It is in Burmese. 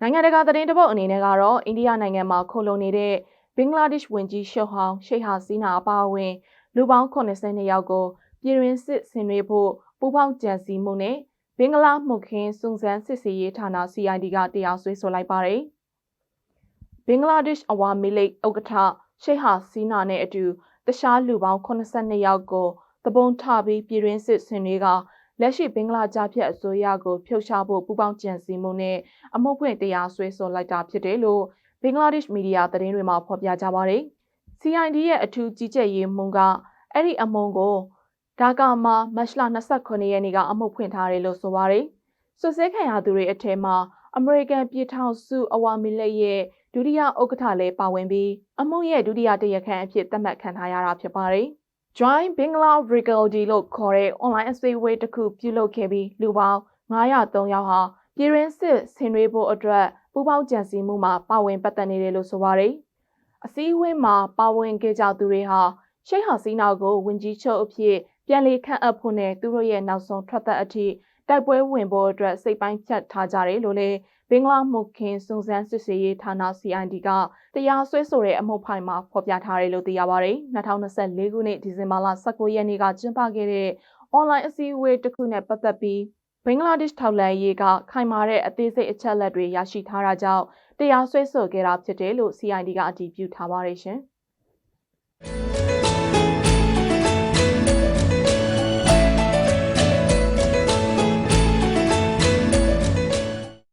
နိုင်ငံတကာသတင်းတပုတ်အနေနဲ့ကတော့အိန္ဒိယနိုင်ငံမှာခိုလုံနေတဲ့ဘင်္ဂလားဒေ့ရှ်ဝန်ကြီးရှော့ဟောင်းရှိတ်ဟာစီနာအပါအဝင်လူပေါင်း82ယောက်ကိုပြည်တွင်းစစ်ဆင်နွှဲဖို့ပူးပေါင်းကြံစည်မှုနဲ့ဘင်္ဂလားမှုခင်းစုံစမ်းစစ်ဆေးရေးဌာန CID ကတရားစွဲဆိုလိုက်ပါတယ်။ဘင်္ဂလားဒေ့ရှ်အဝါမီလိတ်ဥက္ကဋ္ဌရှိတ်ဟာစီနာနဲ့အတူတခြားလူပေါင်း82ယောက်ကိုတပုံထပြီးပြည်တွင်းစစ်ဆင်နွှဲက လက်ရှိဘင်္ဂလားကြားဖြတ်အစိုးရကိုဖျောက်ချဖို့ပူးပေါင်းကြံစည်မှုနဲ့အမှုဖွင့်တရားစွဲဆိုလိုက်တာဖြစ်တယ်လို့ဘင်္ဂလားဒေ့ရှ်မီဒီယာသတင်းတွေမှာဖော်ပြကြပါတယ်။ CID ရဲ့အထူးကြီးကြပ်ရေးမှူးကအဲ့ဒီအမုံကိုဒါကာမှာမတ်လ29ရက်နေ့ကအမှုဖွင့်ထားတယ်လို့ဆိုပါတယ်။စွပ်စဲခံရသူတွေအထက်မှာအမေရိကန်ပြည်ထောင်စုအဝါမီလက်ရဲ့ဒုတိယဥက္ကဋ္ဌလည်းပါဝင်ပြီးအမှုရဲ့ဒုတိယတရားခံအဖြစ်သတ်မှတ်ခံထားရတာဖြစ်ပါတယ်။ Join Bangla Regaldi လို့ခေါ်တဲ့ online အစည်းအဝေးတစ်ခုပြုလုပ်ခဲ့ပြီးလူပေါင်း903ယောက်ဟာပြည်ရင်းစစ်ဆင်နွှဲဖို့အတွက်ပူးပေါင်းကြံစည်မှုမှာပါဝင်ပတ်သက်နေတယ်လို့ဆိုပါတယ်။အစည်းအဝေးမှာပါဝင်ခဲ့ကြသူတွေဟာရှိတ်ဟာစီနာကိုဝင်ကြီးချုပ်အဖြစ်ပြန်လည်ခန့်အပ်ဖို့နဲ့သူတို့ရဲ့နောက်ဆုံးထွက်သက်အထိ တိုက်ပွဲဝင်ဖို့အတွက်စိတ်ပိုင်းဖြတ်ထားကြတယ်လို့လည်းဘင်္ဂလားမုခင်းစုံစမ်းစစ်ဆေးရေးဌာန CID ကတရားစွဲဆိုတဲ့အမှုဖိုင်မှာဖော်ပြထားတယ်လို့သိရပါတယ်။2024ခုနှစ်ဒီဇင်ဘာလ19ရက်နေ့ကကျင်းပခဲ့တဲ့ online အစည်းအဝေးတစ်ခုနဲ့ပတ်သက်ပြီးဘင်္ဂလားဒေ့ရှ်ထောက်လှမ်းရေးကခိုင်မာတဲ့အသေးစိတ်အချက်အလက်တွေရရှိထားတာကြောင့်တရားစွဲဆိုခဲ့တာဖြစ်တယ်လို့ CID ကအတည်ပြုထားပါတယ်ရှင်။